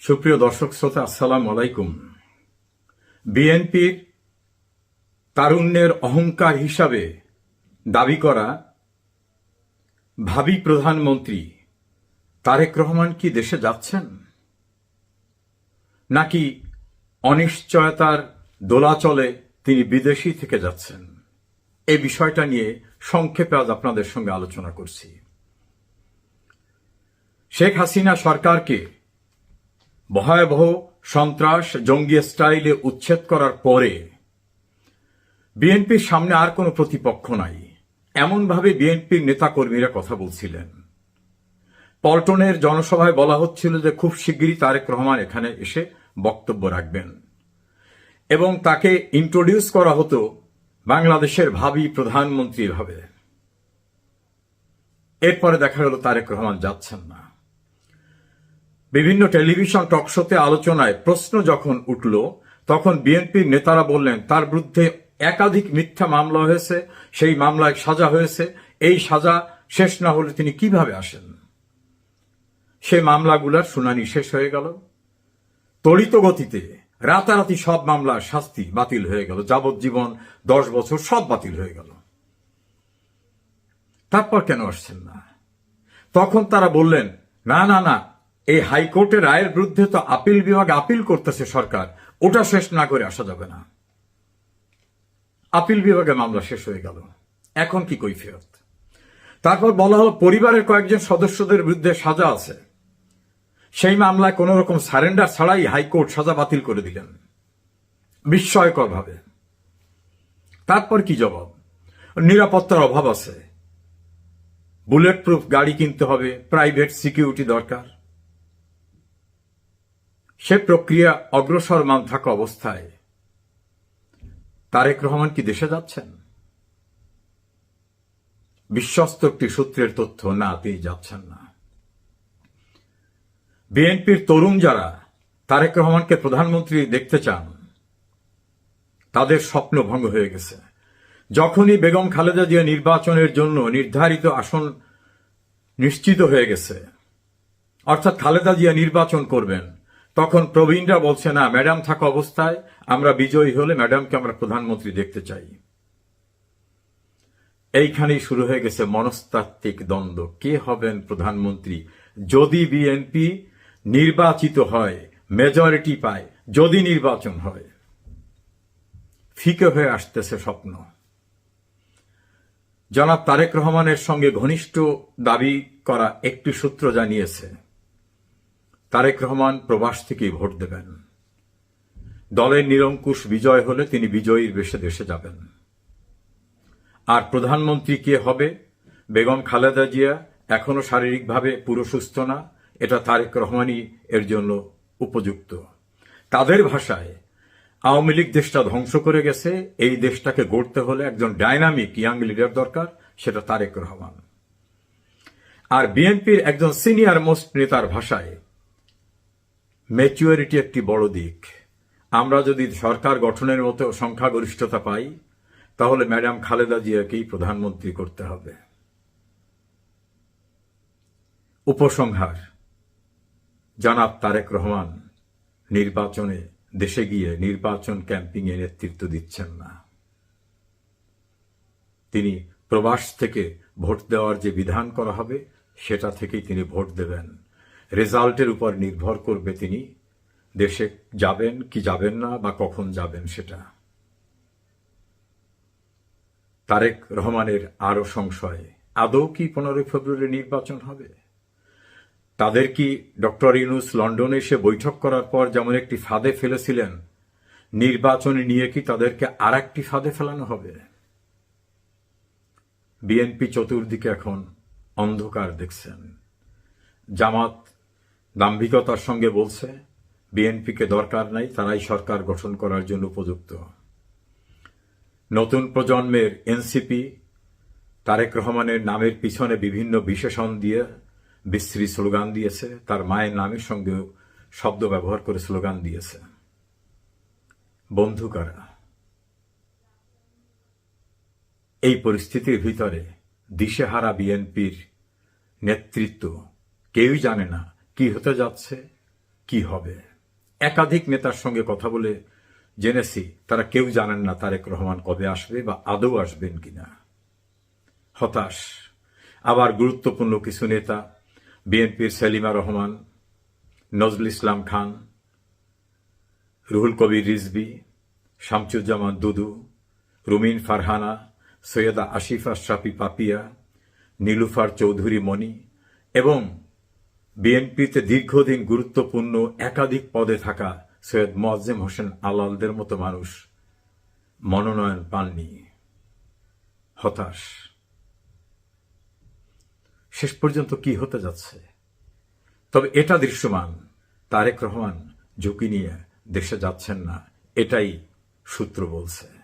সুপ্রিয় দর্শক শ্রোতা, আসসালাম আলাইকুম। বিএনপির তারুণ্যের অহংকার হিসাবে দাবি করা ভাবি প্রধানমন্ত্রী তারেক রহমান কি দেশে যাচ্ছেন? নাকি অনিশ্চয়তার দোলাচলে তিনি বিদেশি থেকে যাচ্ছেন? এই বিষয়টা নিয়ে সংক্ষেপে আজ আপনাদের সঙ্গে আলোচনা করছি। শেখ হাসিনা সরকারকে ভয়াবহ সন্ত্রাস, জঙ্গি স্টাইলে উচ্ছেদ করার পরে বিএনপির সামনে আর কোনো প্রতিপক্ষ নাই। এমনভাবে বিএনপির নেতাকর্মীরা কথা বলছিলেন। পল্টনের জনসভায় বলা হচ্ছিল যে খুব শিগগিরই তারেক রহমান এখানে এসে বক্তব্য রাখবেন। এবং তাকে ইন্ট্রোডিউস করা হতো বাংলাদেশের ভাবি প্রধানমন্ত্রী ভাবে এরপরে দেখা গেল তারেক রহমান যাচ্ছেন না। বিভিন্ন টেলিভিশন টকশোতে আলোচনায় প্রশ্ন যখন উঠল, তখন বিএনপির নেতারা বললেন, তার বিরুদ্ধে একাধিক মিথ্যা মামলা হয়েছে, সেই মামলায় সাজা হয়েছে, এই সাজা শেষ না হলে তিনি কীভাবে আসেন? সে মামলাগুলোর শুনানি শেষ হয়ে গেল। তড়িত গতিতে রাতারাতি সব মামলার শাস্তি বাতিল হয়ে গেল, যাবজ্জীবন দশ বছর সব বাতিল হয়ে গেল। তারপর কেন আসছেন না? তখন তারা বললেন, না না না এই হাইকোর্টের রায়ের বিরুদ্ধে তো আপিল বিভাগ আপিল করতেছে সরকার। ওটা শেষ না করে আসা যাবে না। আপিল বিভাগে মামলা শেষ হয়ে গেল। এখন কি কৈফিয়ত? তারপর বলা হলো পরিবারের কয়েকজন সদস্যদের বিরুদ্ধে সাজা আছে। সেই মামলায় কোন রকম সারেন্ডার ছাড়াই হাইকোর্ট সাজা বাতিল করে দিলেন। বিস্ময়কর ভাবে তারপর কি জবাব? নিরাপত্তার অভাব আছে। বুলেট প্রুফ গাড়ি কিনতে হবে, প্রাইভেট সিকিউরিটি দরকার। সে প্রক্রিয়া অগ্রসর মান থাকা অবস্থায়। তারেক রহমান কি দেশে যাচ্ছেন? বিশ্বস্ত একটি সূত্রের তথ্য, না, তিনি যাচ্ছেন না। বিএনপির তরুণ যারা, তারেক রহমানকে প্রধানমন্ত্রী দেখতে চান, তাদের স্বপ্ন ভঙ্গ হয়ে গেছে। যখনই বেগম খালেদা জিয়া নির্বাচনের জন্য নির্ধারিত আসন নিশ্চিত হয়ে গেছে, অর্থাৎ খালেদা জিয়া নির্বাচন করবেন তখন প্রবীণরা বলছে, না, ম্যাডাম থাকা অবস্থায় আমরা বিজয়ী হলে ম্যাডামকে আমরা প্রধানমন্ত্রী দেখতে চাই। এইখানেই শুরু হয়ে গেছে মনস্তাত্ত্বিক দ্বন্দ্ব। কে হবেন প্রধানমন্ত্রী? যদি বিএনপি নির্বাচিত হয় মেজরিটি পায়, যদি নির্বাচন হয়, ফিকে হয়ে আসতেছে স্বপ্ন। জনাব তারেক রহমানের সঙ্গে ঘনিষ্ঠ দাবি করা একটি সূত্র জানিয়েছে। তারেক রহমান প্রবাস থেকেই ভোট দেবেন। দলের নিরঙ্কুশ বিজয় হলে তিনি বিজয়ীর বেশে দেশে যাবেন। আর প্রধানমন্ত্রী কে হবে? বেগম খালেদা জিয়া এখনও শারীরিকভাবে পুরো সুস্থ না, এটা তারেক রহমানই এর জন্য উপযুক্ত। তাদের ভাষায়, আওয়ামী লীগ দেশটা ধ্বংস করে গেছে, এই দেশটাকে গড়তে হলে একজন ডাইনামিক ইয়াং লিডার দরকার, সেটা তারেক রহমান। আর বিএনপির একজন সিনিয়র মোস্ট নেতার ভাষায় ম্যাচুয়ারিটি একটি বড় দিক। আমরা যদি সরকার গঠনের মতো সংখ্যাগরিষ্ঠতা পাই, তাহলে ম্যাডাম খালেদা জিয়াকেই প্রধানমন্ত্রী করতে হবে। উপসংহার। জানাব তারেক রহমান নির্বাচনে দেশে গিয়ে নির্বাচন ক্যাম্পিং এ নেতৃত্ব দিচ্ছেন না। তিনি প্রবাস থেকে ভোট দেওয়ার যে বিধান করা হবে, সেটা থেকেই তিনি ভোট দেবেন। রেজাল্টের উপর নির্ভর করবে তিনি, দেশে যাবেন কি যাবেন না বা কখন যাবেন সেটা। তারেক রহমানের আরও সংশয়, আদৌ কি পনেরোই ফেব্রুয়ারি নির্বাচন হবে? তাদের কি ডক্টর ইউনুস লন্ডনে এসে বৈঠক করার পর যেমন একটি ফাঁদে ফেলেছিলেন, নির্বাচন নিয়ে কি তাদেরকে আর একটি ফাঁদে ফেলানো হবে? বিএনপি চতুর্দিকে এখন অন্ধকার দেখছেন। জামাত দাম্ভিকতার সঙ্গে বলছে, বিএনপিকে দরকার নাই, তারাই সরকার গঠন করার জন্য উপযুক্ত। নতুন প্রজন্মের এনসিপি, তারেক রহমানের নামের পিছনে বিভিন্ন বিশেষণ দিয়ে বিশ্রী স্লোগান দিয়েছে, তার মায়ের নামের সঙ্গেও শব্দ ব্যবহার করে স্লোগান দিয়েছে। বন্ধু কারা? এই পরিস্থিতির ভিতরে দিশেহারা বিএনপির নেতৃত্ব কেউই জানে না কি হতে যাচ্ছে, কি হবে? একাধিক নেতার সঙ্গে কথা বলে জেনেছি, তারা কেউ জানেন না তারেক রহমান কবে আসবে বা আদৌ আসবেন কিনা। হতাশ। আবার গুরুত্বপূর্ণ কিছু নেতা, বিএনপির সেলিমা রহমান, নজরুল ইসলাম খান, রুহুল কবির রিজবি শামসুজ্জামান দুদু, রুমিন ফারহানা, সৈয়দা আশিফা শাফি পাপিয়া, নীলুফার চৌধুরী মণি এবং বিএনপিতে দীর্ঘদিন গুরুত্বপূর্ণ একাধিক পদে থাকা সৈয়দ মোয়াজ্জেম হোসেন আলালদের মতো মানুষ মনোনয়ন পাননি। হতাশ। শেষ পর্যন্ত কি হতে যাচ্ছে? তবে এটা দৃশ্যমান, তারেক রহমান ঝুঁকি নিয়ে দেশে যাচ্ছেন না, এটাই সূত্র বলছে।